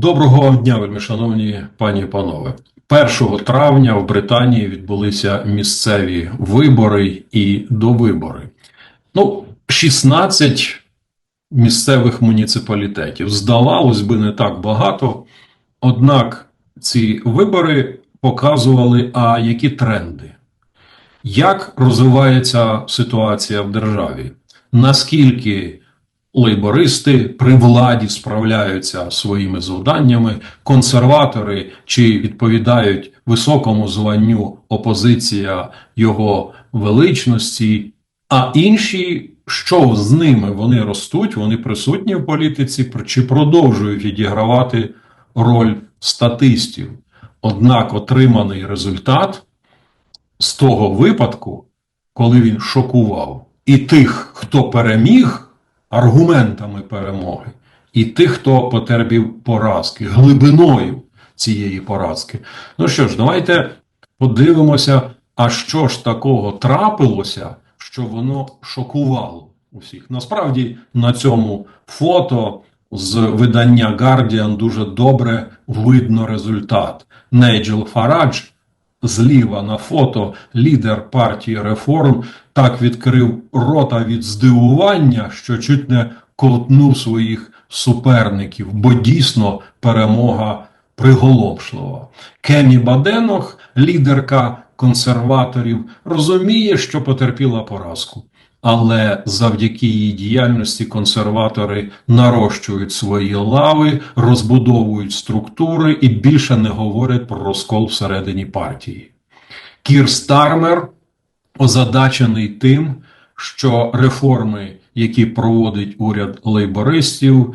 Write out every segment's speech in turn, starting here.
Доброго дня, вельми шановні пані і панове. 1 травня в Британії відбулися місцеві вибори і довибори. Ну, 16 місцевих муніципалітетів. Здавалось би, не так багато. Однак ці вибори показували, а які тренди, як розвивається ситуація в державі, наскільки лейбористи при владі справляються своїми завданнями, консерватори чи відповідають високому званню опозиція його величності, а інші, що з ними вони ростуть, вони присутні в політиці чи продовжують відігравати роль статистів. Однак отриманий результат з того випадку, коли він шокував і тих, хто переміг аргументами перемоги, і тих, хто потерпів поразки, глибиною цієї поразки. Ну що ж, давайте подивимося, а що ж такого трапилося, що воно шокувало усіх. Насправді на цьому фото з видання Guardian дуже добре видно результат. Нейджел Фарадж зліва на фото лідер партії реформ так відкрив рота від здивування, що чуть не колтнув своїх суперників, бо дійсно перемога приголомшлива. Кемі Баденох, лідерка консерваторів, розуміє, що потерпіла поразку. Але завдяки її діяльності консерватори нарощують свої лави, розбудовують структури і більше не говорять про розкол всередині партії. Кір Стармер озадачений тим, що реформи, які проводить уряд лейбористів,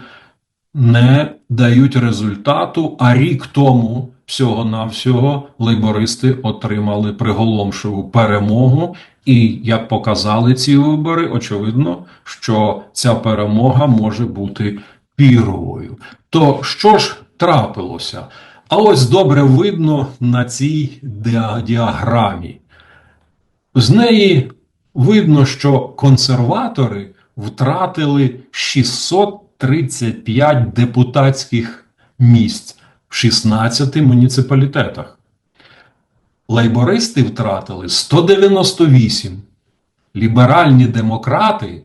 не дають результату. А рік тому всього-навсього лейбористи отримали приголомшиву перемогу. І як показали ці вибори, очевидно, що ця перемога може бути піровою. То що ж трапилося? А ось добре видно на цій діаграмі. З неї видно, що консерватори втратили 635 депутатських місць в 16 муніципалітетах. Лейбористи втратили 198. Ліберальні демократи,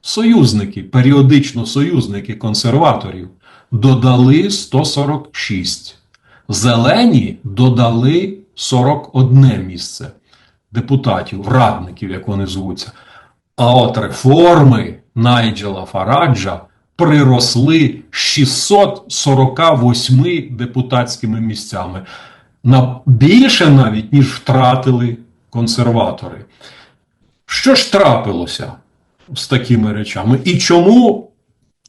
союзники, періодично союзники консерваторів, додали 146. Зелені додали 41 місце депутатів, радників, як вони звуться. А от реформи Найджела Фараджа приросли 648 депутатськими місцями. На більше навіть, ніж втратили консерватори. Що ж трапилося з такими речами? І чому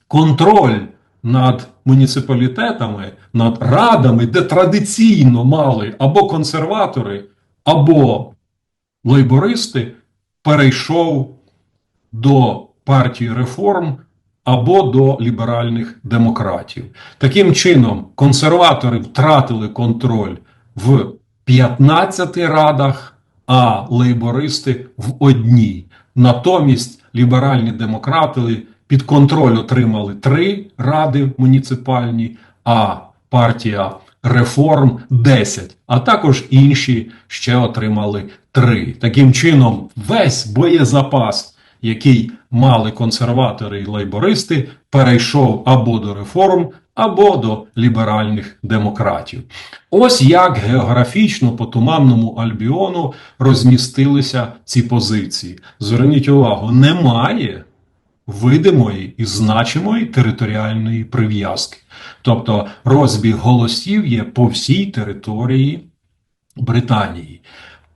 контроль над муніципалітетами, над радами, де традиційно мали або консерватори, або лейбористи, перейшов до партії реформ або до ліберальних демократів? Таким чином, консерватори втратили контроль в 15 радах, а лейбористи в одній. Натомість ліберальні демократи під контроль отримали три ради муніципальні, а партія реформ 10, а також інші ще отримали три. Таким чином, весь боєзапас. Який мали консерватори і лейбористи, перейшов або до реформ, або до ліберальних демократів. Ось як географічно по туманному Альбіону розмістилися ці позиції. Зверніть увагу, немає видимої і значимої територіальної прив'язки. Тобто розбіг голосів є по всій території Британії.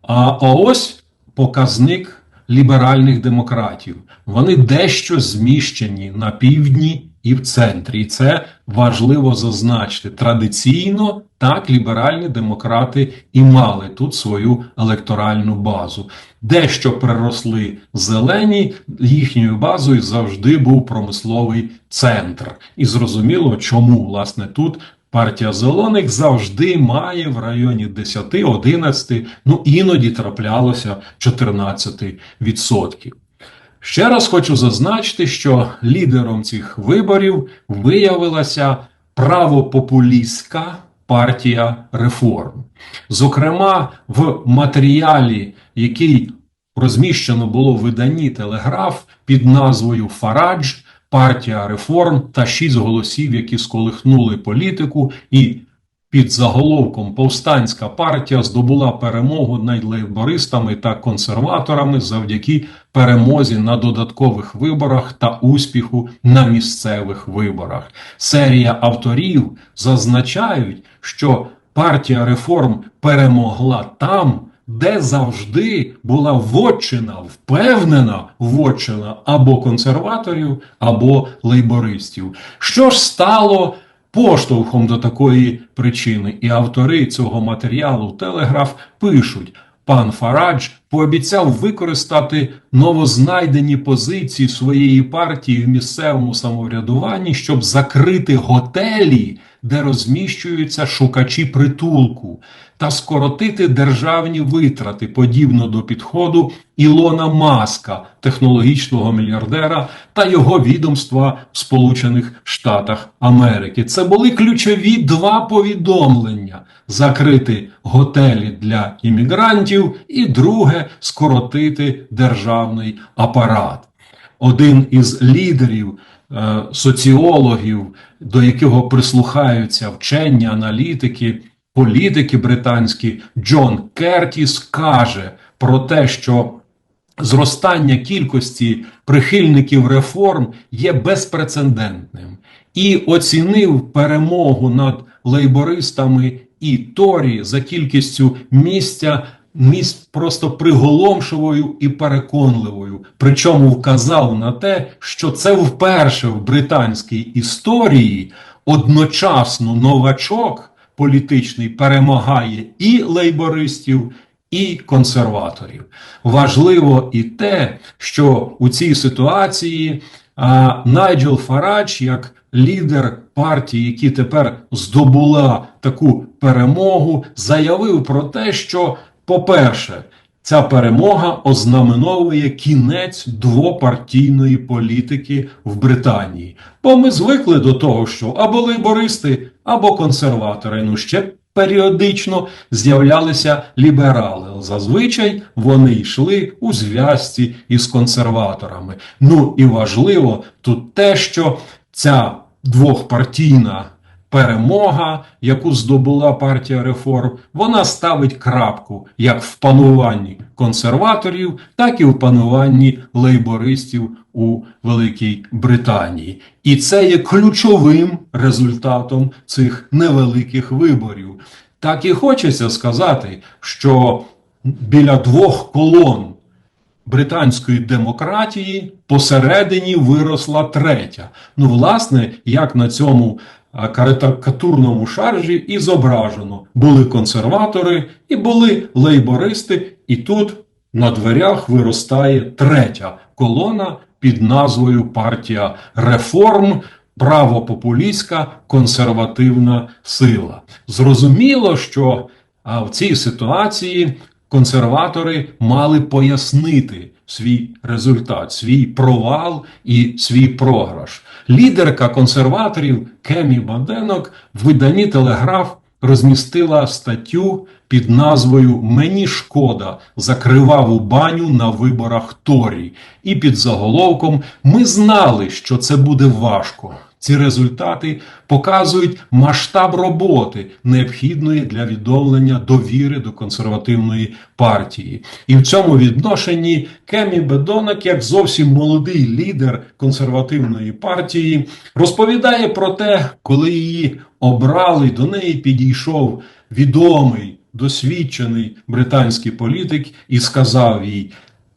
А ось показник ліберальних демократів. Вони дещо зміщені на півдні і в центрі. І це важливо зазначити. Традиційно так ліберальні демократи і мали тут свою електоральну базу. Дещо приросли зелені, їхньою базою завжди був промисловий центр. І зрозуміло, чому власне тут. Партія зелених завжди має в районі 10-11, ну іноді траплялося 14%. Ще раз хочу зазначити, що лідером цих виборів виявилася правопопулістська партія реформ. Зокрема, в матеріалі, який розміщено було в виданні Телеграф під назвою Фарадж, партія реформ та шість голосів, які сколихнули політику, і під заголовком Повстанська партія здобула перемогу над лейбористами та консерваторами завдяки перемозі на додаткових виборах та успіху на місцевих виборах. Серія авторів зазначають, що партія реформ перемогла там, де завжди була вотчина, впевнена вотчина або консерваторів, або лейбористів. Що ж стало поштовхом до такої причини? І автори цього матеріалу Телеграф пишуть. Пан Фарадж пообіцяв використати новознайдені позиції своєї партії в місцевому самоврядуванні, щоб закрити готелі, де розміщуються шукачі притулку, та скоротити державні витрати, подібно до підходу Ілона Маска, технологічного мільярдера, та його відомства в Сполучених Штатах Америки. Це були ключові два повідомлення: закрити готелі для іммігрантів, і друге скоротити державний апарат. Один із лідерів е, соціологів, до якого прислухаються вчені, аналітики, політики британські, Джон Кертіс каже про те, що зростання кількості прихильників реформ є безпрецедентним і оцінив перемогу над лейбористами і Торі за кількістю місця місць просто приголомшивою і переконливою. Причому вказав на те, що це вперше в британській історії одночасно новачок політичний перемагає і лейбористів, і консерваторів. Важливо і те, що у цій ситуації а, Найджел Фарадж, як лідер партії, які тепер здобула таку перемогу, заявив про те, що, по-перше, Ця перемога ознаменовує кінець двопартійної політики в Британії. Бо ми звикли до того, що або лейбористи, або консерватори. Ну ще періодично з'являлися ліберали. Зазвичай вони йшли у зв'язці із консерваторами. Ну і важливо тут те, що ця двохпартійна перемога, яку здобула партія реформ, вона ставить крапку як в пануванні консерваторів, так і в пануванні лейбористів у Великій Британії. І це є ключовим результатом цих невеликих виборів. Так і хочеться сказати, що біля двох колон британської демократії посередині виросла третя. Ну, власне, як на цьому карикатурному шаржі і зображено. Були консерватори і були лейбористи, і тут на дверях виростає третя колона під назвою Партія реформ. Правопопулістська консервативна сила. Зрозуміло, що в цій ситуації консерватори мали пояснити свій результат, свій провал і свій програш. Лідерка консерваторів Кемі Баденок в виданні Телеграф розмістила статтю під назвою Мені шкода за криваву баню на виборах Торі. І під заголовком Ми знали, що це буде важко. Ці результати показують масштаб роботи, необхідної для відновлення довіри до консервативної партії. І в цьому відношенні Кемі Бедонок, як зовсім молодий лідер консервативної партії, розповідає про те, коли її обрали, до неї підійшов відомий досвідчений британський політик і сказав їй: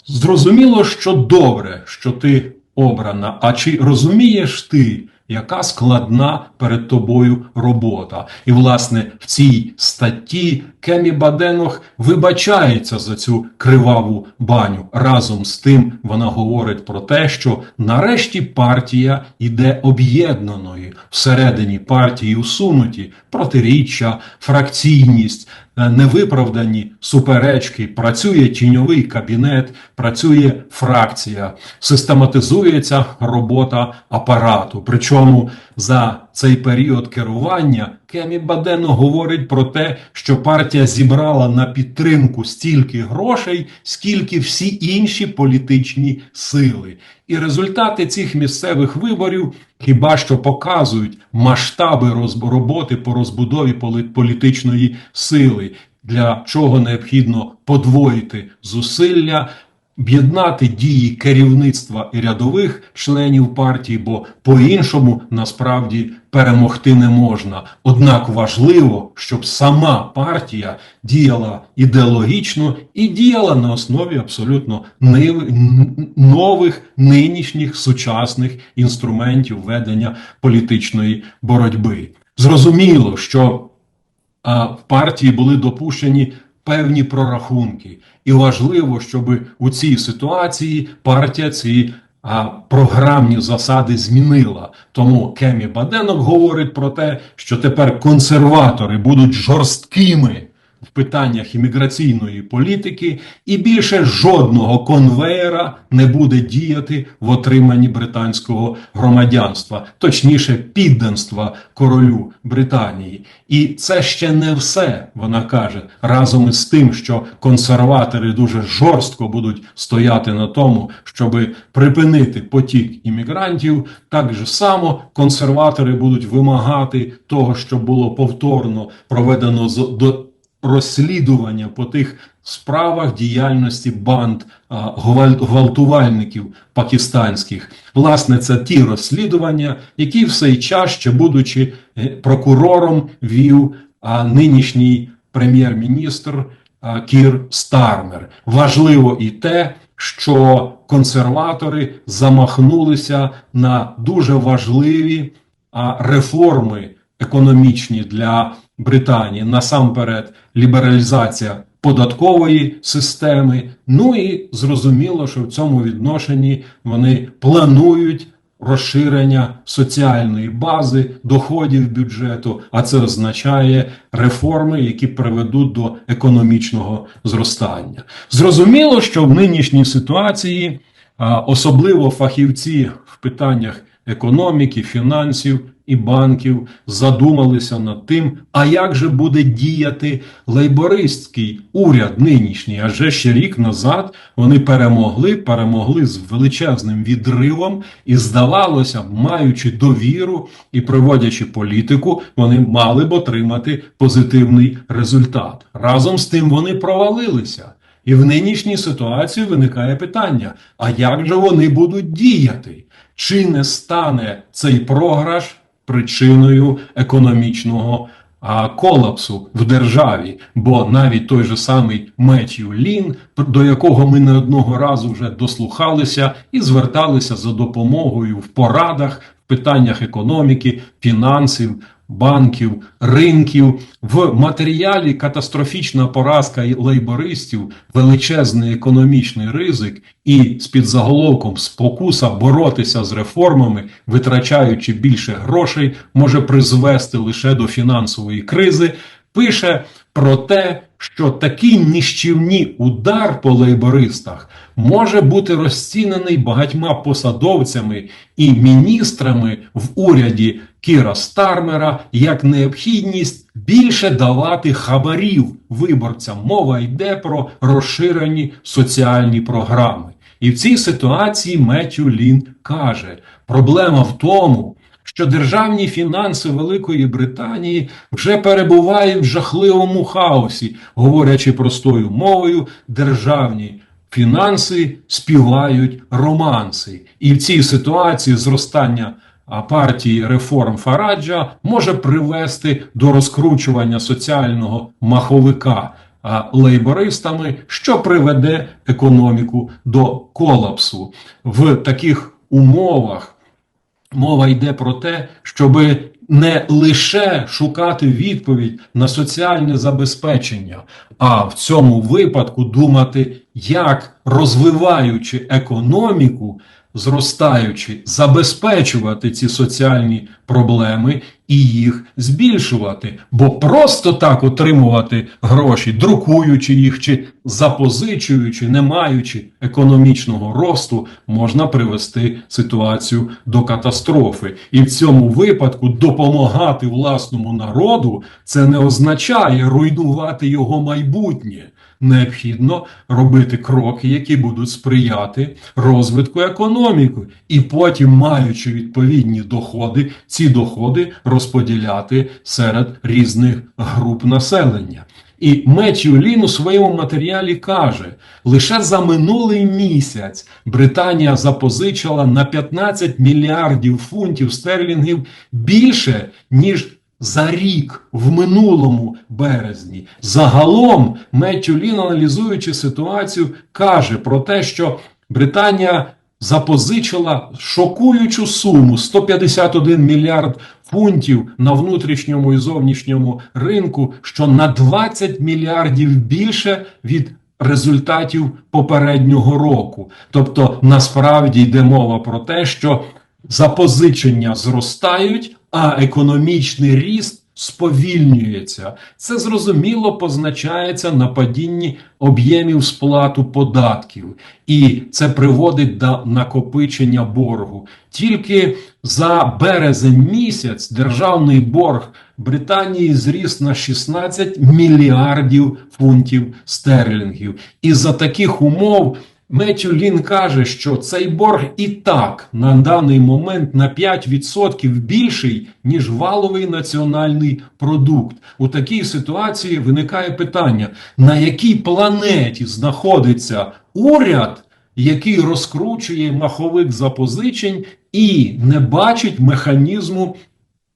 зрозуміло, що добре, що ти обрана. А чи розумієш ти? Яка складна перед тобою робота, і власне в цій статті Кемі Баденох вибачається за цю криваву баню. Разом з тим вона говорить про те, що нарешті партія іде об'єднаною всередині партії усунуті протиріччя, фракційність, невиправдані суперечки. Працює тіньовий кабінет, працює фракція, систематизується робота апарату. Причому за цей період керування, Кемі Бадено говорить про те, що партія зібрала на підтримку стільки грошей, скільки всі інші політичні сили. І результати цих місцевих виборів хіба що показують масштаби роботи по розбудові політичної сили, для чого необхідно подвоїти зусилля. Об'єднати дії керівництва і рядових членів партії, бо по-іншому насправді перемогти не можна. Однак важливо, щоб сама партія діяла ідеологічно і діяла на основі абсолютно нових нинішніх сучасних інструментів ведення політичної боротьби. Зрозуміло, що в партії були допущені певні прорахунки, і важливо, щоб у цій ситуації партія ці програмні засади змінила. Тому Кемі Баденов говорить про те, що тепер консерватори будуть жорсткими в питаннях імміграційної політики, і більше жодного конвеєра не буде діяти в отриманні британського громадянства, точніше, підданства королю Британії. І це ще не все, вона каже, разом із тим, що консерватори дуже жорстко будуть стояти на тому, щоб припинити потік іммігрантів, так же само консерватори будуть вимагати того, що було повторно проведено до розслідування по тих справах діяльності банд гвалтувальників пакистанських. Власне, це ті розслідування, які в цей час, ще будучи е, прокурором, вів нинішній прем'єр-міністр Кір Стармер. Важливо і те, що консерватори замахнулися на дуже важливі реформи економічні для Британії. Насамперед, лібералізація податкової системи. Ну і зрозуміло, що в цьому відношенні вони планують розширення соціальної бази, доходів бюджету, а це означає реформи, які приведуть до економічного зростання. Зрозуміло, що в нинішній ситуації особливо фахівці в питаннях економіки, фінансів і банків задумалися над тим, а як же буде діяти лейбористський уряд нинішній. Адже ще рік назад вони перемогли, перемогли з величезним відривом, і здавалося б, маючи довіру і проводячи політику, вони мали б отримати позитивний результат. Разом з тим вони провалилися. І в нинішній ситуації виникає питання: а як же вони будуть діяти? Чи не стане цей програш причиною економічного колапсу в державі? Бо навіть той же самий Меттью Лін, до якого ми не одного разу вже дослухалися і зверталися за допомогою в порадах в питаннях економіки, фінансів, банків, ринків. В матеріалі катастрофічна поразка лейбористів, величезний економічний ризик і з під заголовком спокуса боротися з реформами, витрачаючи більше грошей, може призвести лише до фінансової кризи. Пише про те, що такий ніщівний удар по лейбористах може бути розцінений багатьма посадовцями і міністрами в уряді Кіра Стармера як необхідність більше давати хабарів виборцям. Мова йде про розширені соціальні програми. І в цій ситуації Меттю Лін каже: проблема в тому, що державні фінанси Великої Британії вже перебувають в жахливому хаосі, говорячи простою мовою, державні фінанси співають романси. І в цій ситуації зростання партії реформ Фараджа може привести до розкручування соціального маховика лейбористами, що приведе економіку до колапсу в таких умовах. Мова йде про те, щоби. не лише шукати відповідь на соціальне забезпечення, а в цьому випадку думати як розвиваючи економіку, зростаючи, забезпечувати ці соціальні проблеми і їх збільшувати. Бо просто так отримувати гроші, друкуючи їх чи запозичуючи, не маючи економічного росту, можна привести ситуацію до катастрофи. І в цьому випадку допомагати власному народу це не означає руйнувати його майбутнє. Необхідно робити кроки, які будуть сприяти розвитку економіки, і потім, маючи відповідні доходи, ці доходи розподіляти серед різних груп населення. І Меттью Лін у своєму матеріалі каже, лише за минулий місяць Британія запозичила на 15 мільярдів фунтів стерлінгів більше, ніж за рік в минулому березні. Загалом Меттью Лін, аналізуючи ситуацію, каже про те, що Британія запозичила шокуючу суму 151 мільярд фунтів на внутрішньому і зовнішньому ринку, що на 20 мільярдів більше від результатів попереднього року. Тобто, насправді йде мова про те, що запозичення зростають, а економічний ріст сповільнюється. Це зрозуміло позначається на падінні об'ємів сплату податків, і це приводить до накопичення боргу. Тільки за березень місяць державний борг Британії зріс на 16 мільярдів фунтів стерлінгів. І за таких умов. Меттю Лін каже, що цей борг і так на даний момент на 5% більший, ніж валовий національний продукт. У такій ситуації виникає питання, на якій планеті знаходиться уряд, який розкручує маховик запозичень і не бачить механізму,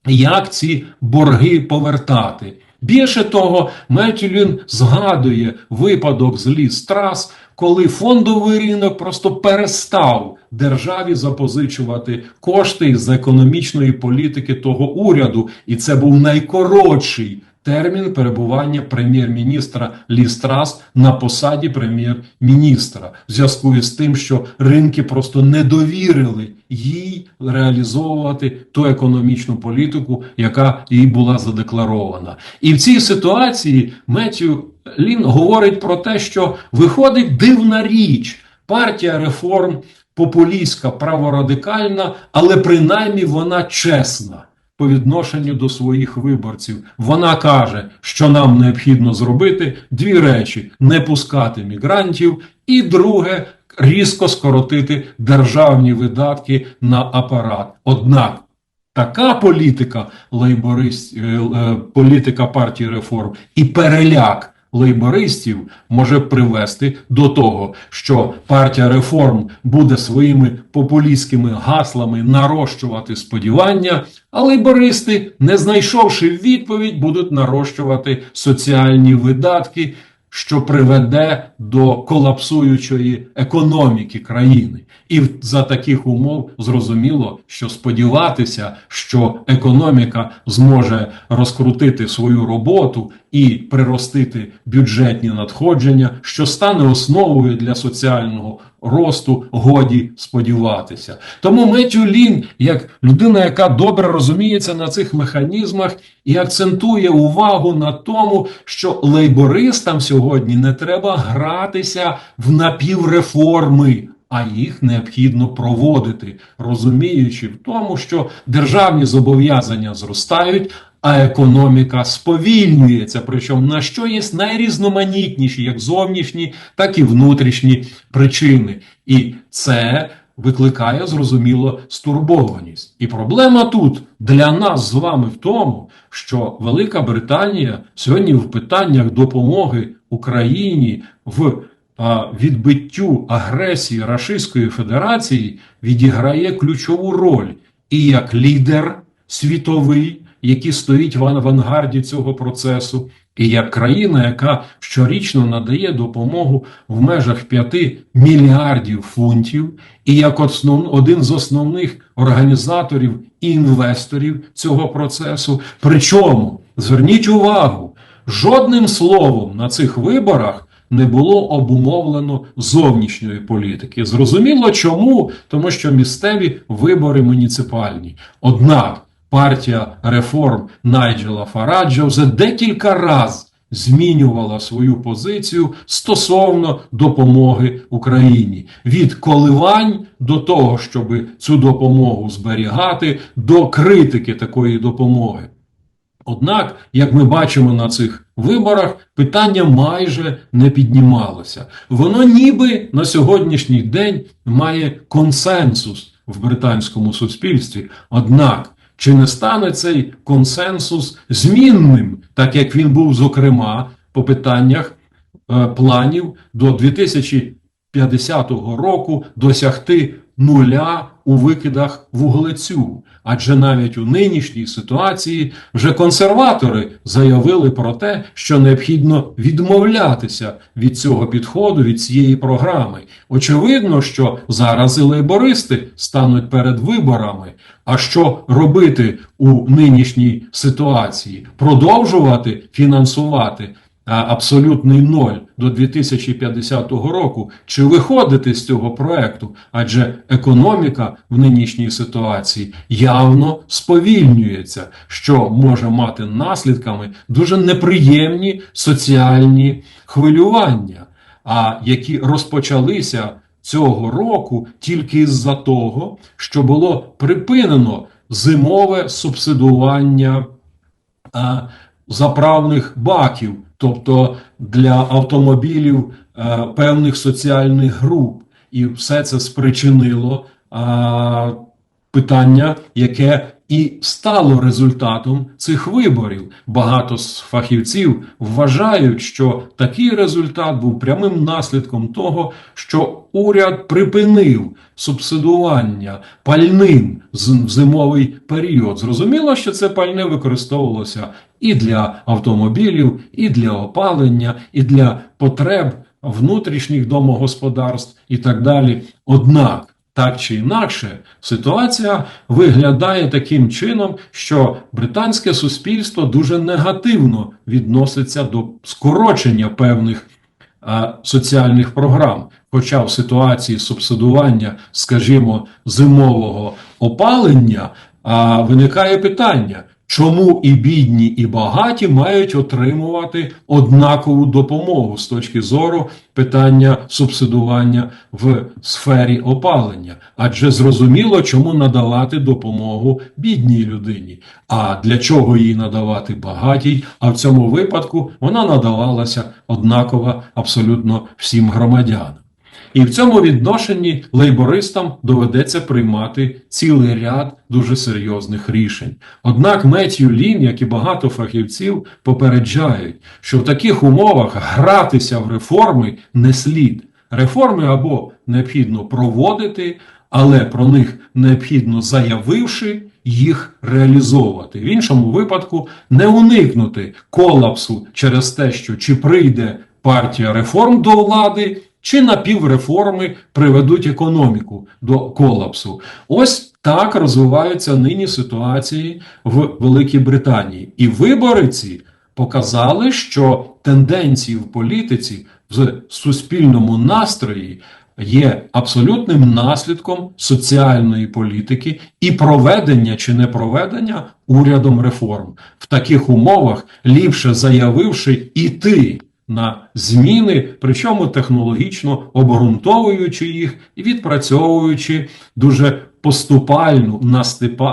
як ці борги повертати. Більше того, Меттюлін згадує випадок з ліс трас, коли фондовий ринок просто перестав державі запозичувати кошти з економічної політики того уряду, і це був найкоротший термін перебування прем'єр-міністра Лістрас на посаді прем'єр-міністра, в зв'язку із тим, що ринки просто не довірили їй реалізовувати ту економічну політику, яка їй була задекларована. І в цій ситуації Меттю Лін говорить про те, що виходить дивна річ. Партія реформ популістська, праворадикальна, але принаймні вона чесна по відношенню до своїх виборців. Вона каже, що нам необхідно зробити дві речі: не пускати мігрантів, і друге різко скоротити державні видатки на апарат. Однак така політика лейборист, е, е, політика партії реформ і переляк. Лейбористів може привести до того, що партія реформ буде своїми популістськими гаслами нарощувати сподівання, а лейбористи, не знайшовши відповідь, будуть нарощувати соціальні видатки, що приведе до колапсуючої економіки країни. І за таких умов зрозуміло, що сподіватися, що економіка зможе розкрутити свою роботу і приростити бюджетні надходження, що стане основою для соціального росту, годі сподіватися. Тому Меттю Лін, як людина, яка добре розуміється на цих механізмах, і акцентує увагу на тому, що лейбористам сьогодні не треба гратися в напівреформи. А їх необхідно проводити, розуміючи в тому, що державні зобов'язання зростають, а економіка сповільнюється. Причому на що є найрізноманітніші, як зовнішні, так і внутрішні причини. І це викликає зрозуміло стурбованість. І проблема тут для нас з вами в тому, що Велика Британія сьогодні в питаннях допомоги Україні в відбиттю агресії Рашистської Федерації відіграє ключову роль і як лідер світовий, який стоїть в авангарді цього процесу, і як країна, яка щорічно надає допомогу в межах 5 мільярдів фунтів, і як основ, один з основних організаторів і інвесторів цього процесу. Причому зверніть увагу, жодним словом на цих виборах не було обумовлено зовнішньої політики. Зрозуміло чому? Тому що місцеві вибори муніципальні. Однак партія реформ Найджела Фараджа вже декілька разів змінювала свою позицію стосовно допомоги Україні від коливань до того, щоб цю допомогу зберігати, до критики такої допомоги. Однак, як ми бачимо на цих виборах, питання майже не піднімалося. Воно ніби на сьогоднішній день має консенсус в британському суспільстві. Однак, чи не стане цей консенсус змінним, так як він був, зокрема, по питаннях е, планів до 2050 року досягти нуля у викидах вуглецю? Адже навіть у нинішній ситуації вже консерватори заявили про те, що необхідно відмовлятися від цього підходу, від цієї програми. Очевидно, що зараз і лейбористи стануть перед виборами. А що робити у нинішній ситуації? Продовжувати фінансувати абсолютний ноль до 2050 року, чи виходити з цього проекту? Адже економіка в нинішній ситуації явно сповільнюється, що може мати наслідками дуже неприємні соціальні хвилювання, а які розпочалися цього року тільки з-за того, що було припинено зимове субсидування заправних баків, тобто для автомобілів а, певних соціальних груп, і все це спричинило а, питання, яке і стало результатом цих виборів. Багато з фахівців вважають, що такий результат був прямим наслідком того, що уряд припинив субсидування пальним в зимовий період. Зрозуміло, що це пальне використовувалося і для автомобілів, і для опалення, і для потреб внутрішніх домогосподарств і так далі. Однак. Так чи інакше, ситуація виглядає таким чином, що британське суспільство дуже негативно відноситься до скорочення певних а, соціальних програм. Хоча в ситуації субсидування, скажімо, зимового опалення, а, виникає питання, чому і бідні, і багаті мають отримувати однакову допомогу з точки зору питання субсидування в сфері опалення. Адже зрозуміло, чому надавати допомогу бідній людині. А для чого їй надавати багатій? А в цьому випадку вона надавалася однаково абсолютно всім громадянам. І в цьому відношенні лейбористам доведеться приймати цілий ряд дуже серйозних рішень. Однак Меттью Лін, як і багато фахівців, попереджають, що в таких умовах гратися в реформи не слід. Реформи або необхідно проводити, але про них необхідно заявивши їх реалізовувати. В іншому випадку не уникнути колапсу через те, що чи прийде партія реформ до влади, чи напівреформи приведуть економіку до колапсу. Ось так розвиваються нині ситуації в Великій Британії. І вибори ці показали, що тенденції в політиці в суспільному настрої є абсолютним наслідком соціальної політики і проведення чи не проведення урядом реформ. В таких умовах ліпше заявивши іти на зміни, причому технологічно обґрунтовуючи їх і відпрацьовуючи дуже поступальну,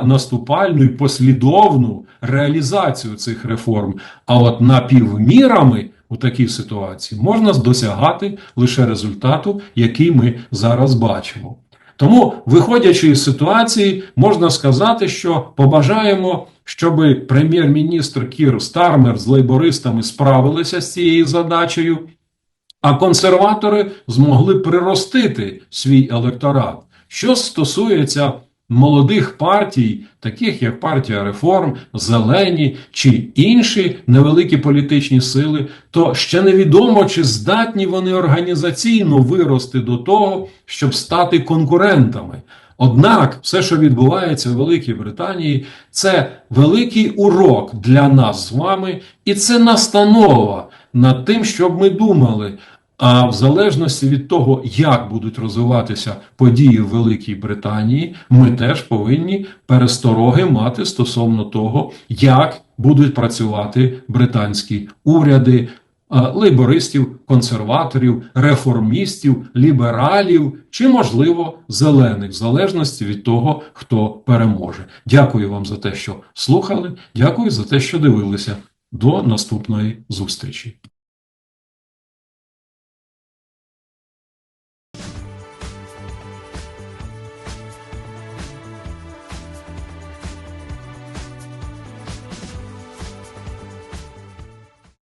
наступальну і послідовну реалізацію цих реформ. А от напівмірами у такій ситуації можна досягати лише результату, який ми зараз бачимо. Тому, виходячи із ситуації, можна сказати, що побажаємо, щоб прем'єр-міністр Кір Стармер з лейбористами справилися з цією задачею, а консерватори змогли приростити свій електорат. Що стосується молодих партій, таких як партія реформ, зелені чи інші невеликі політичні сили, то ще невідомо, чи здатні вони організаційно вирости до того, щоб стати конкурентами. Однак, все, що відбувається в Великій Британії, це великий урок для нас з вами, і це настанова над тим, щоб ми думали. А в залежності від того, як будуть розвиватися події в Великій Британії, ми теж повинні перестороги мати стосовно того, як будуть працювати британські уряди, лейбористів, консерваторів, реформістів, лібералів чи, можливо, зелених, в залежності від того, хто переможе. Дякую вам за те, що слухали. Дякую за те, що дивилися. До наступної зустрічі.